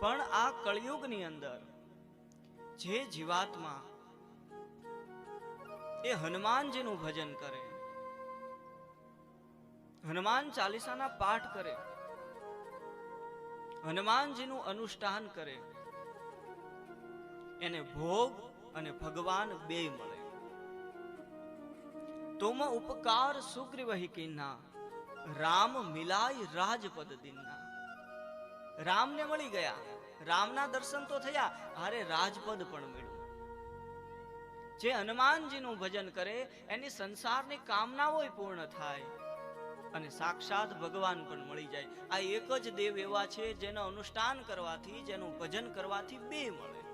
પણ આ કળિયુગની અંદર જે જીવાત્મા એ હનુમાનજીનું ભજન કરે, હનુમાન ચાલીસાના પાઠ કરે, હનુમાનજીનું અનુષ્ઠાન કરે, એને ભોગ અને ભગવાન બે મળે. તોમ ઉપકાર સુગ્રીવહી કિન્ના રામ મિલાય રાજપદ દિનના. રામને મળી ગયા. રામના દર્શન તો થયા અરે રાજપદ પણ મળ્યું. જે હનુમાનજીનું ભજન કરે, એની સંસારની કામનાઓ પૂર્ણ થાય. અને સાક્ષાત ભગવાન પણ મળી જાય. આ એક જ દેવ એવા છે, જેનો અનુષ્ઠાન કરવાથી, જેનું ભજન કરવાથી બે મળે.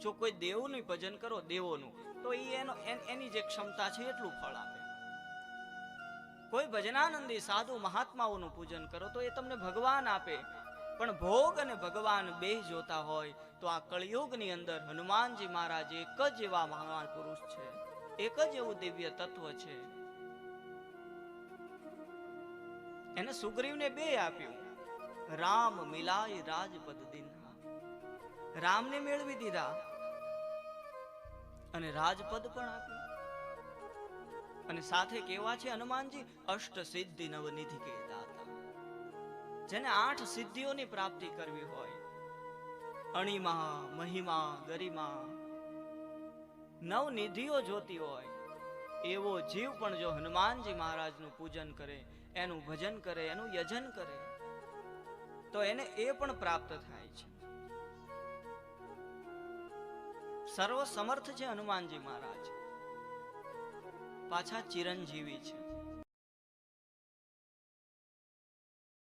જો કોઈ દેવનું ભજન કરો, દેવોનું, તો એ એનો, એન- જે ક્ષમતા છે, એટલું ફળ આપે. કોઈ ભજનાનંદી સાધુ મહાત્માઓનું પૂજન કરો તો એ તમને ભગવાન આપે. પણ ભોગ અને ભગવાન બે જોતા હોય તો આ કળિયુગની અંદર હનુમાનજી મહારાજ એક જ એવા મહાન પુરુષ છે. એક જ એવું દિવ્ય તત્વ છે. એને સુગ્રીવને બે આપ્યું. રામ મિલાય રાજપદ દિનહા રામને મેળવી દીધા અને રાજપદ પણ આપ્યું. અને સાથે કેવા છે હનુમાનજી? અષ્ટ સિદ્ધિ નવનિધિ કહેતા હતા જેને આઠ સિદ્ધિઓની પ્રાપ્તિ કરવી હોય. અણિમા, મહિમા, ગરિમા નવ નિધિઓ જોતી હોય. એવો જીવ પણ જો હનુમાનજી મહારાજનું પૂજન કરે, એનું ભજન કરે, એનું યજન કરે, તો એને એ પણ પ્રાપ્ત થાય છે. સર્વ સમર્થ છે હનુમાનજી મહારાજ. પાછા ચિરંજીવી છે.